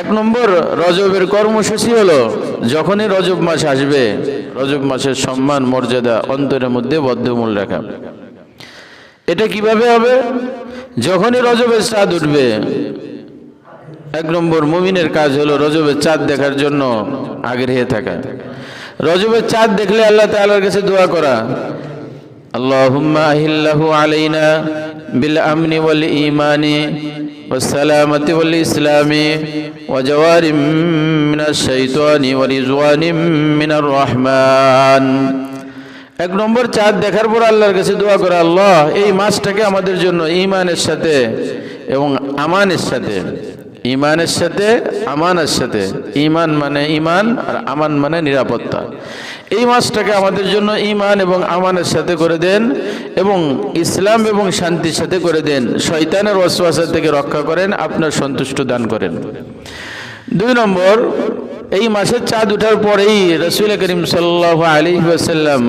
এক নম্বর, রজবের কর্মসূচি হলো যখনই রজব মাস আসবে, রজব মাসের সম্মান, মর্যাদা, অন্তরের মধ্যে বদ্ধমূল রাখা। এটা কীভাবে হবে? যখনই রজবের চাঁদ উঠবে, এক নম্বর মুমিনের কাজ হলো রজবের চাঁদ দেখার জন্য আগ্রহে থাকা। রজবের চাঁদ দেখলে আল্লাহ তাল্লার কাছে দোয়া করা আল্লাহ আলাইনা বিল আমনি বলে ইমানি والسلامة والإسلام وجوار من الشيطان ورزوان من الرحمن এক নম্বর চাঁদ দেখার পর আল্লাহর কাছে দোয়া করে আল্লাহ এই মাসটাকে আমাদের জন্য ইমানের সাথে এবং আমানের সাথে ইমানের সাথে, আমানের সাথে। ইমান মানে ইমান আর আমান মানে নিরাপত্তা। এই মাসটাকে আমাদের জন্য ইমান এবং আমানের সাথে করে দেন এবং ইসলাম এবং শান্তির সাথে করে দেন। শয়তানের ওয়াসওয়াসা থেকে রক্ষা করেন, আপনার সন্তুষ্ট দান করেন। দুই নম্বর, এই মাসের চাঁদ ওঠার পরেই রসুল করিম সাল্লাহ আলী ওয়াসাল্লাম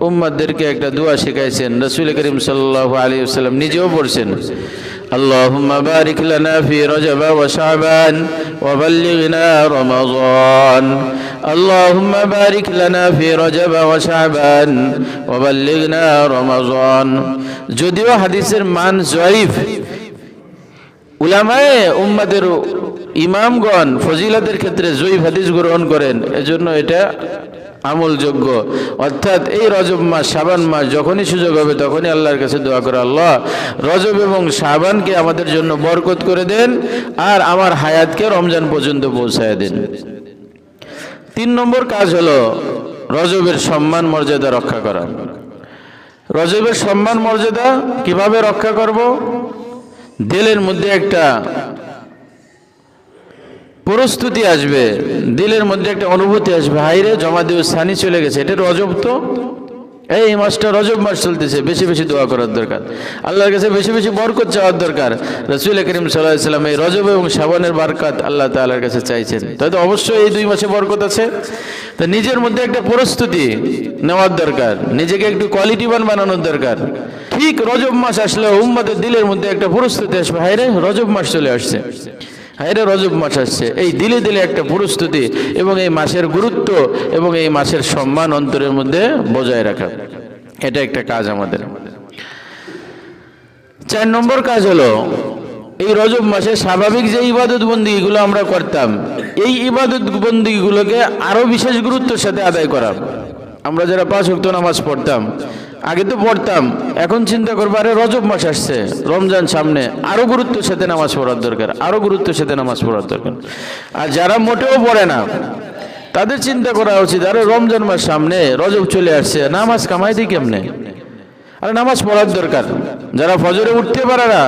উম্মাদেরকে একটা দোয়া শিখাইছেন। রসুল করিম সাল্লাহ আলী ওসাল্লাম নিজেও পড়ছেন। اللهم بارك لنا في رجب وشعبان وبلغنا رمضان اللهم بارك لنا في رجب وشعبان وبلغنا رمضان যদিও হাদিসের মান জয়ীফ উলামায়ে উম্মাদের ইমামগণ ফজিলাতের ক্ষেত্রে জয়ীফ হাদিস গ্রহণ করেন, এজন্য এটা আমলযোগ্য। অর্থাৎ এই রজব মাস সাবান মাস যখনই সুযোগ হবে তখনই আল্লাহর কাছে দোয়া করে, আল্লাহ রজব এবং সাবানকে আমাদের জন্য বরকত করে দেন আর আমার হায়াতকে রমজান পর্যন্ত পৌঁছায় দেন। তিন নম্বর কাজ হলো রজবের সম্মান, মর্যাদা রক্ষা করা। রজবের সম্মান, মর্যাদা কীভাবে রক্ষা করব? দিলের মধ্যে একটা প্রস্তুতি আসবে, দিলের মধ্যে একটা অনুভূতি আসবে। হাইরে জমা দিয়ে সানি চলে গেছে, এটা রজব তো? এই মাসটা রজব মাস চলতেছে, বেশি বেশি দোয়া করার দরকার। আল্লাহর কাছে বেশি বেশি বরকত চাওয়ার দরকার। রসুল করিম সাল্লাহাম এই রজব এবং শ্রাবণের বারকাত আল্লাহ তাল্লাহর কাছে চাইছেন। তাই তো অবশ্যই এই দুই মাসে বরকত আছে। তা নিজের মধ্যে একটা প্রস্তুতি নেওয়ার দরকার, নিজেকে একটু কোয়ালিটিবান বানানোর দরকার। ঠিক রজব মাস আসলে উম্মাদের দিলের মধ্যে একটা প্রস্তুতি আসবে। হাইরে রজব মাস চলে আসছে। হাইরে রজব মাস আসছে। এই দিলে দিলে একটা প্রস্তুতি এবং এই মাসের গুরুত্ব এবং এই মাসের সম্মান অন্তরের মধ্যে বজায় রাখা। এটা একটা কাজ আমাদের। চার নম্বর কাজ হলো, এই রজব মাসে স্বাভাবিক যে ইবাদত বন্দীগুলো আমরা করতাম, এই ইবাদত বন্দীগুলোকে আরও বিশেষ গুরুত্বের সাথে আদায় করা। আমরা যারা পাঁচ ভক্ত নামাজ পড়তাম আগে তো পড়তাম। এখন চিন্তা করব, আরে রজব মাস আসছে, রমজান সামনে। আরও গুরুত্ব সাথে নামাজ পড়ার দরকার আরও গুরুত্ব সাথে নামাজ পড়ার দরকার। আর যারা মোটেও পড়ে না, তাদের চিন্তা করা উচিত, আরে রমজান মাস সামনে, রজব চলে আসছে, নামাজ কামাই দিই কেমনে? আরে নামাজ পড়ার দরকার। যারা ফজরে উঠতে পারে না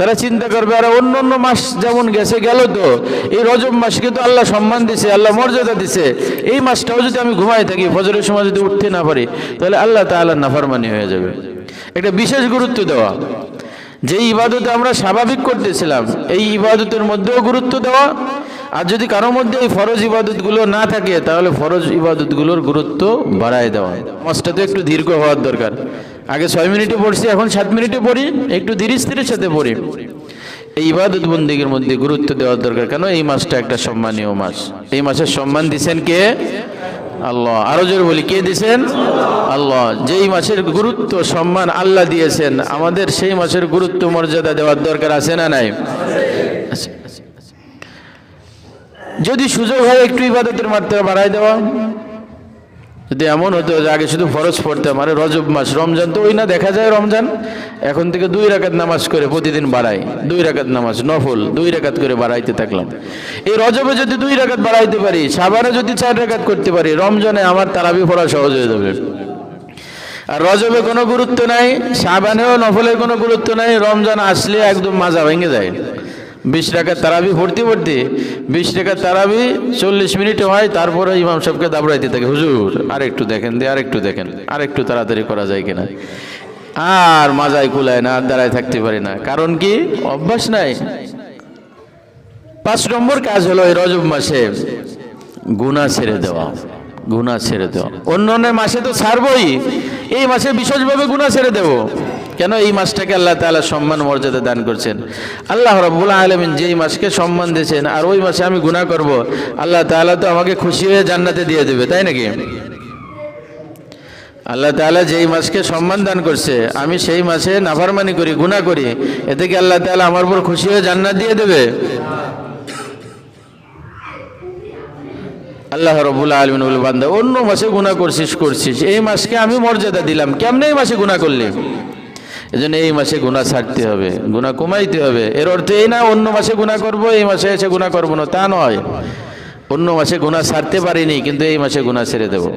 তারা চিন্তা করবে, আর অন্য অন্য মাস যেমন গেছে, গেল তো। এই রজব মাসকে তো আল্লাহ সম্মান দিছে, আল্লাহ মর্যাদা দিছে। এই মাসটাও যদি আমি ঘুমাই থাকি, ফজরের সময় যদি উঠতে না পারি, তাহলে আল্লাহ তাআলা নাফরমানি হয়ে যাবে। একটা বিশেষ গুরুত্ব দেওয়া। যে ইবাদতে আমরা স্বাভাবিক করতেছিলাম, এই ইবাদতের মধ্যেও গুরুত্ব দেওয়া। আর যদি কারোর মধ্যে এই ফরজ ইবাদতগুলো না থাকে, তাহলে ফরজ ইবাদতগুলোর গুরুত্ব বাড়ায় দেওয়া। নামাজটা তো একটু দীর্ঘ হওয়ার দরকার। আগে ছয় মিনিটে পড়ছি, এখন সাত মিনিটে পড়ি, একটু ধীরে স্থিরের সাথে পড়ি। এই ইবাদত বন্দীগের মধ্যে গুরুত্ব দেওয়ার দরকার কেন? এই মাসটা একটা সম্মানীয় মাস। এই মাসের সম্মান দিছেন কে? আল্লাহ। আরও জোরে বলি, কে দিছেন? আল্লাহ। যেই মাসের গুরুত্ব, সম্মান আল্লাহ দিয়েছেন, আমাদের সেই মাসের গুরুত্ব, মর্যাদা দেওয়ার দরকার আছে না নাই। যদি সুযোগ হয় একটু ইবাদতের মাত্রা বাড়ায় দেওয়া। যদি এমন হতো যে আগে শুধু ফরজ পড়তাম, আরে রজব মাস, রমজান তো ওই না, দেখা যায় রমজান, এখন থেকে দুই রাকাত নামাজ করে প্রতিদিন বাড়াই, দুই রাকাত নামাজ, নফল, দুই রাকাত করে বাড়াইতে থাকলাম। এই রজবে যদি দুই রাকাত বাড়াইতে পারি সাবারে যদি চার রাকাত করতে পারি, রমজানে আমার তারাবি পড়া সহজ হয়ে যাবে। আর রজবে কোনো গুরুত্ব নাই, সাবানেও নফলের কোনো গুরুত্ব নাই, রমজান আসলে একদম মাজা ভেঙে যায়। বিশ টাকা তারাবি ভর্তি ভর্তি। বিশ টাকা তারাবি চল্লিশ মিনিটে হয়, তারপরে ইমাম সাহেবকে দাবড়াইতে থাকে। হুজুর আর একটু দেখেন, দিয়ে আর একটু দেখেন আর একটু তাড়াতাড়ি করা যায় কিনা? আর মাজায় কুলায় না, আর দাঁড়ায় থাকতে পারি না। কারণ কি? অভ্যাস নাই। পাঁচ নম্বর কাজ হলো এই রজব মাসে গুণা ছেড়ে দেওয়া গুণা ছেড়ে দেওয়া। অন্য অন্য মাসে তো ছাড়বই। এই মাসে বিশেষভাবে গুণা ছেড়ে দেবো। কেন এই মাসটাকে আল্লাহ তাআলা সম্মান মর্যাদা দান করছেন? আল্লাহ রব্বুল আলমিন যেই মাসকে সম্মান দিয়েছেন আর ওই মাসে আমি গুনাহ করব, আল্লাহ তাআলা তো আমাকে খুশি হয়ে জান্নাতে দিয়ে দেবে, তাই নাকি? আল্লাহ তাআলা যেই মাসকে সম্মান দান করছে, আমি সেই মাসে নাফারমানি করি, গুনাহ করি, এতে কি আল্লাহ তাআলা আমার উপর খুশি হয়ে জান্নাত দিয়ে দেবে? আল্লাহ রবুল্লা আলমিন বান্দা, অন্য মাসে গুণা করছিস করছিস, এই মাসকে আমি মর্যাদা দিলাম, কেমনে এই মাসে গুণা করলি? এই জন্য এই মাসে গুণা ছাড়তে হবে। গুণা কমাইতে হবে। এর অর্থ এই না অন্য মাসে গুণা করব, এই মাসে এসে গুণা করব না, তা নয়। অন্য মাসে গুণা ছাড়তে পারিনি, কিন্তু এই মাসে গুণা ছেড়ে দেবো।